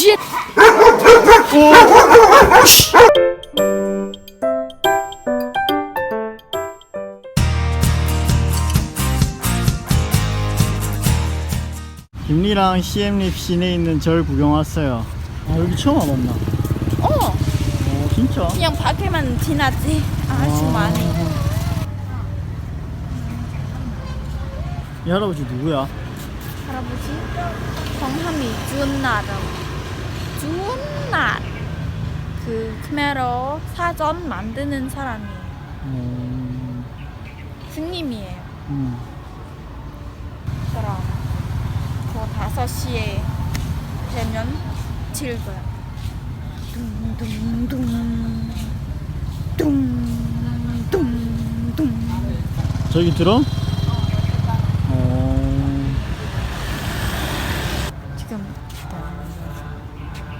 쉣! 김리랑 CM립 시내에 있는 절 구경 왔어요. 아 여기 처음 와봤나? 어, 어 진짜? 그냥 밖에만 지났지. 아직 많이. 이 할아버지 누구야? 할아버지 성함이 준나름. 준 나. 그 크메로 사전 만드는 사람이에요. 음, 스님이에요. 음. 그럼 그 다섯 시에 되면 즐거요. 둥둥둥 둥둥둥 저기 들어? 어, 지금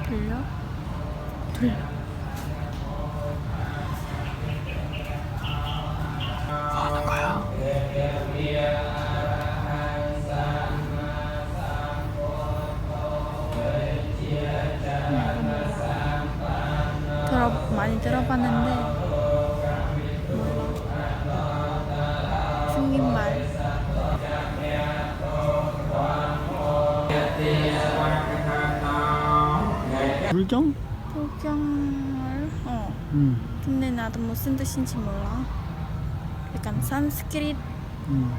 들려? 들어 많이 들어봤는데 몰라. 스님 말. 불경? 불경을 어. 음, 근데 나도 무슨 뜻인지 몰라. 약간 산스크릿 음.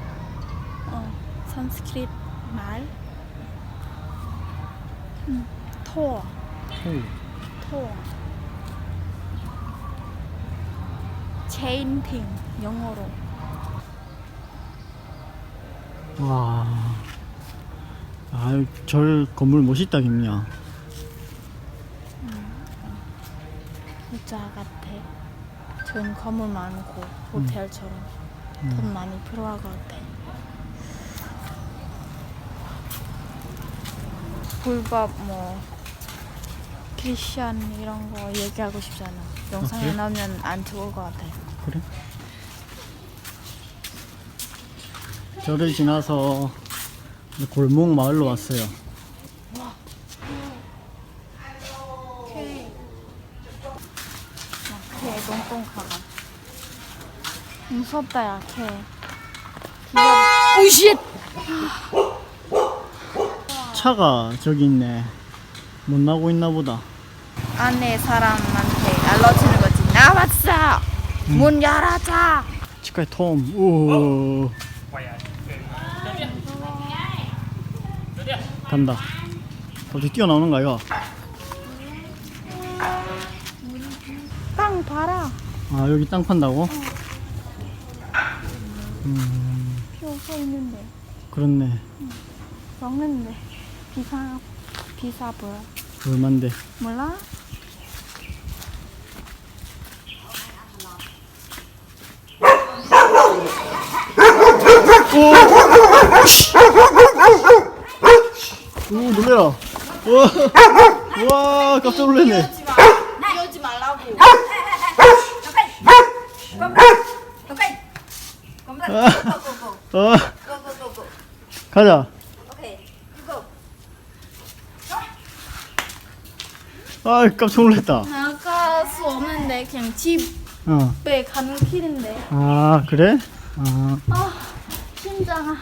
어 산스크릿 말. 음, 토어 오. 토어. 체인팅 영어로. 와. 아, 절 건물 멋있다, 김리야. 부자 같아. 좋은 건물 많고 호텔처럼 돈 많이 필요할 것 같아. 불법 뭐 크리스천 이런 거 얘기하고 싶잖아. 영상에 그래? 나오면 안 좋을 것 같아. 그래? 절을 지나서 골목 마을로 왔어요. 오케이. 개 똥똥카가. 무섭다 야 개. 귀여워. 오쉣. 차가 저기 있네. 못 나고 있나 보다. 안에 사람한테 알려주는 거지. 나왔어. 문 열어줘. 치과에 톰. 우. 간다. 갑자기 뛰어나오는 거야, 이거. 빵 봐라. 아, 여기 땅 판다고? 표서 있는데 그렇네. 먹는데 비싸 비싸 보여. 얼만데? 몰라? 오, 놀래라. 와, 와, 깜짝 놀랐네. 이러지 말라고. Okay. Go. 어, go, go. 가자. 아, 깜짝 놀랐다. 나갈 수 없는데 그냥 어. 집에 가는 길인데. 아, 그래? 아, 아 심장아.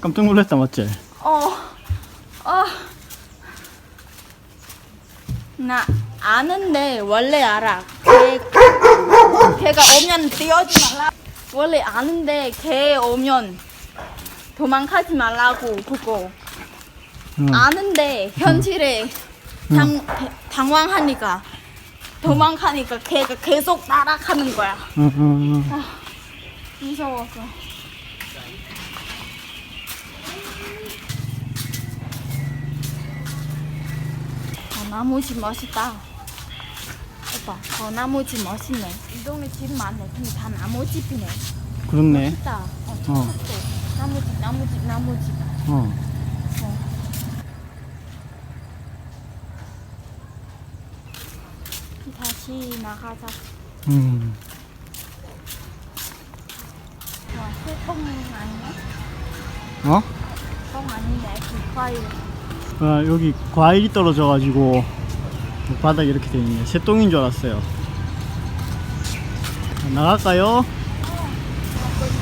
깜짝 놀랐다, 맞지? 어. 어. 나 아는데 원래 알아. 개, 개가 오면 뛰어지 말라. 원래 아는데 개 오면 도망가지 말라고 그거 응. 아는데 현실에 당, 당황하니까 도망가니까 개가 계속 따라가는 거야. 응, 응, 응. 무서워서. 어, 나무집 멋있다. 오빠, 어, 나무집 멋있네. 이 동네 집 많네. 근데 다 나무집이네. 그렇네. 멋있다. 어, 어. 나무집, 나무집, 나무집. 어. 다시 나가자. 음. 와, 소통 아니야? 어? 어, 똥 아니네. 그 과일. 아, 여기 과일이 떨어져가지고 바닥에 이렇게 돼 있네. 새똥인 줄 알았어요. 나갈까요?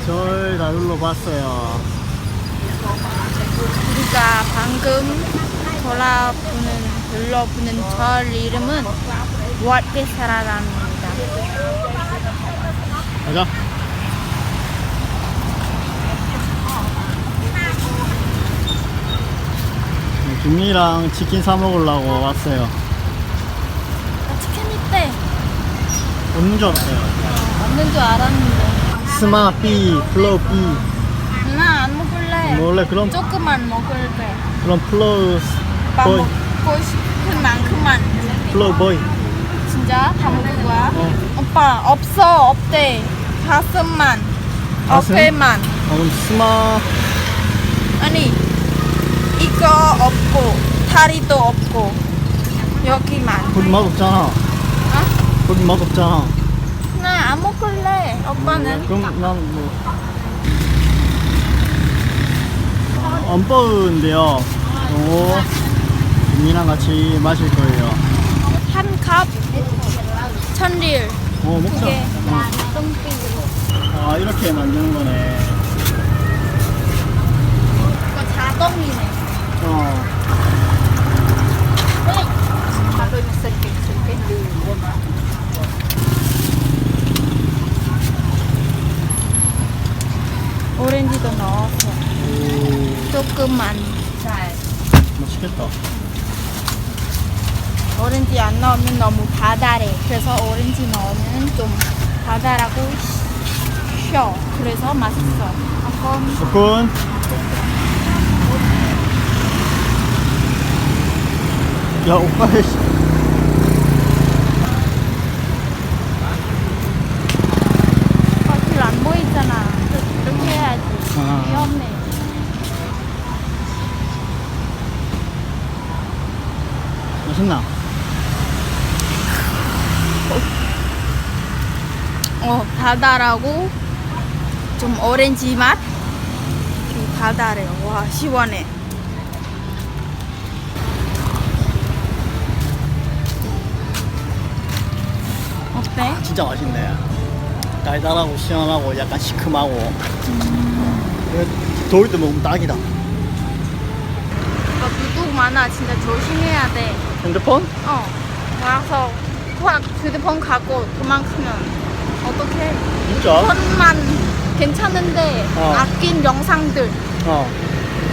절다 둘러봤어요. 우리가 방금 돌아보는 둘러보는 절 이름은 왓베사라랍니다. 가자. 네, 김이랑 치킨 사 먹으려고 왔어요. 나 치킨 있대. 없는 줄 알았어요. 없는 줄 알았는데. 스마 B, 플로우 B. 나 안 먹을래. 원래 그럼 조금만 먹을게. 그럼 플로우 보이, 먹고 싶은 만큼만. 플로우 보이. 진짜 다 먹을 거야? 어. 오빠 없어 없대. 가슴만. 가슴? 어깨만. 어, 그럼 스마 아니 이거 없고 다리도 없고 여기만. 거기 맛없잖아. 어? 거기 맛없잖아. 나 안 먹을래. 오빠는 그럼 난 뭐. 엄버인데요. 오, 언니랑 같이 마실 거예요. 한 컵 천릴 어, 먹자. 아, 이렇게 만드는 거네. 이거 자동이네. 어. 오렌지도 넣었어. 오, 조금만. 잘. 맛있겠다. 오렌지 안 넣으면 너무 달달해. 그래서 오렌지 넣으면 좀 달달하고 쉬어. 그래서 맛있어. 그럼 조금. 야, 오빠, 씨. 거실 안 보이잖아. 이렇게 해야지. 아. 위험해. 맛있나? 어, 달달하고 좀 오렌지 맛. 좀 달달해. 와, 시원해. 어때? 진짜 맛있네. 달달하고 시원하고 약간 시큼하고. 이거 더울 때 먹으면 딱이다. 오빠 도둑 많아. 진짜 조심해야 돼. 핸드폰? 어. 와서 확 휴대폰 갖고 도망치면. 진짜? 폰만 괜찮은데 어. 아낀 영상들 어.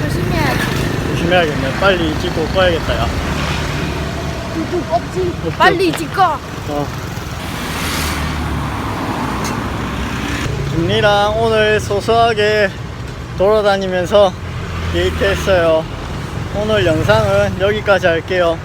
조심해야지. 조심해야겠네. 빨리 찍고 꺼야겠다, 야. 없지. 없지, 빨리 찍어. 어. 김리랑 오늘 소소하게 돌아다니면서 데이트했어요. 오늘 영상은 여기까지 할게요.